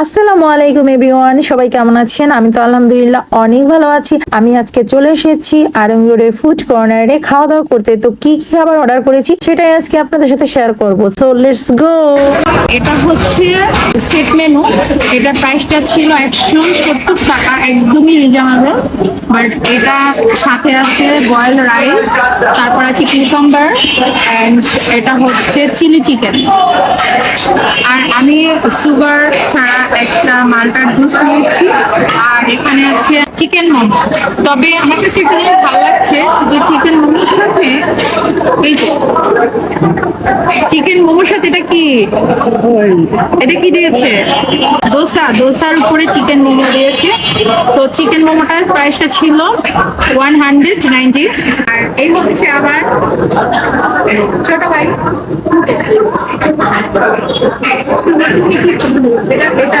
আসসালামু আলাইকুম এভরিওয়ান, সবাই কেমন আছেন? আমি তো আলহামদুলিল্লাহ অনেক ভালো আছি। আমি আজকে চলে এসেছি আরং রোডের ফুড কর্নারে খাওয়া দাওয়া করতে তো কি কি খাবার অর্ডার করেছি সেটাই আজকে আপনাদের সাথে শেয়ার করব। সো লেটস গো এটা হচ্ছে সেট মেনু এটা প্রাইসটা ছিল একশো সত্তর টাকা, একদমই রিজনেবল বাট এটা সাথে আছে বয়েল রাইস তারপর আছে কিউকাম্বার অ্যান্ড এটা হচ্ছে চিলি চিকেন আর আমি সুগার ছাড়া একটা মালটার জুস নিয়েছি, আর এখানে আছে চিকেন মোমো তবে আমার কাছে একটা ভালো লাগছে যে চিকেন মোমোর সাথে এই চিকেন মোমোর সাথে এটা কি? এটা কি দিয়েছে? দোসা, দোসার উপরে চিকেন মোমো দিয়েছে। তো চিকেন মোমোটার প্রাইসটা ছিল ওয়ান হান্ড্রেড নাইনটি আর এই হচ্ছে আবার ছোট ভাই। এটা এটা।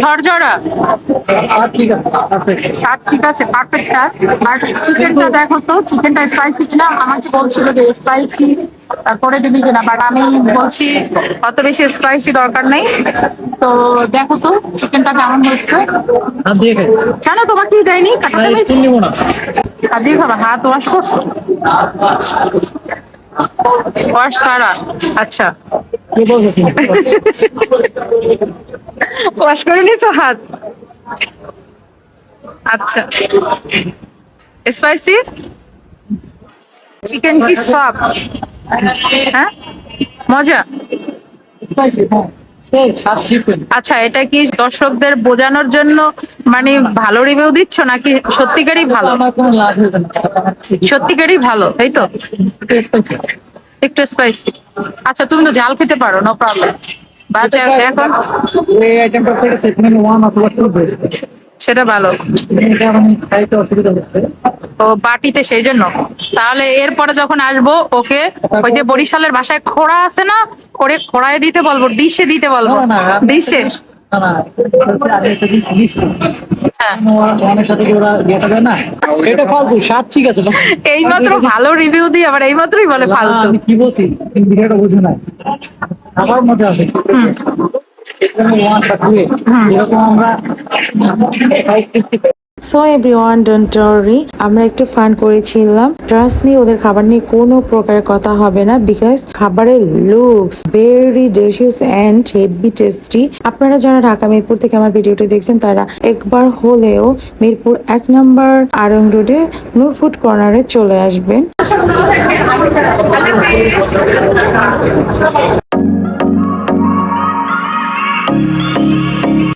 ঝরঝরা। স্বাদ ঠিক আছে পারফেক্ট স্বাদ। আর চিকেনটা দেখো তো চিকেনটা স্পাইসি কিনা? আমাকে বলছিল যে স্পাইসি করে দিবি কিনা? বাট আমি বলছি অত বেশি স্পাইসি দরকার নেই। তো দেখো তো চিকেনটা কেমন হয়েছে? কেন তোমাকে দেয়নি? দিয়ে খাবা হাত ওয়াশ করছ? ওয়াশ সারা আচ্ছা। ওয়াশ করে নিয়েছো হাত? আচ্ছা। স্পাইসি চিকেন কি সব? হ্যাঁ? মজা? আচ্ছা এটা কি দর্শকদের বোঝানোর জন্য মানে ভালো রিভিউ দিচ্ছ নাকি সত্যিকারই ভালো? সত্যিকারই ভালো তাই তো? একটু স্পাইসি আচ্ছা তুমি তো ঝাল খেতে পারো নো প্রবলেম বাচ্চা এখন? এই আইটেমটা থেকে সেগমেন্ট অথবা বেস্ট সেটা ভালো। এটা মানে খাইতে অসুবিধা হচ্ছে। ও বাটিতে সেই জন্য। তাহলে এরপরে যখন আসব ওকে ওই যে বরিশালের বাসায় খোড়া আছে না করে খোড়ায় দিতে বলব ডিশে দিতে বলব। ডিশে? না না এটা ফালতু স্বাদ ঠিক আছে এইমাত্র ভালো রিভিউ দিই আবার এইমাত্রই বলে ফালতু। আমি কি বলছি? ভিডিওটা বুঝে না। আবার মজা এরকম আমরা সো এভরিওয়ান ডোন্ট ওয়ারি আমরা একটু ফান করেছিলাম। ট্রাস্ট মি ওদের খাবার নিয়ে কোনো প্রকারের কথা হবে না বিকজ খাবারের looks very delicious and heavy tasty আপনারা যারা ঢাকা মিরপুর থেকে আমার ভিডিওটি দেখছেন, তারা একবার হলেও মিরপুর এক নম্বর আরং রোডে নূর ফুড কর্নারে চলে আসবেন।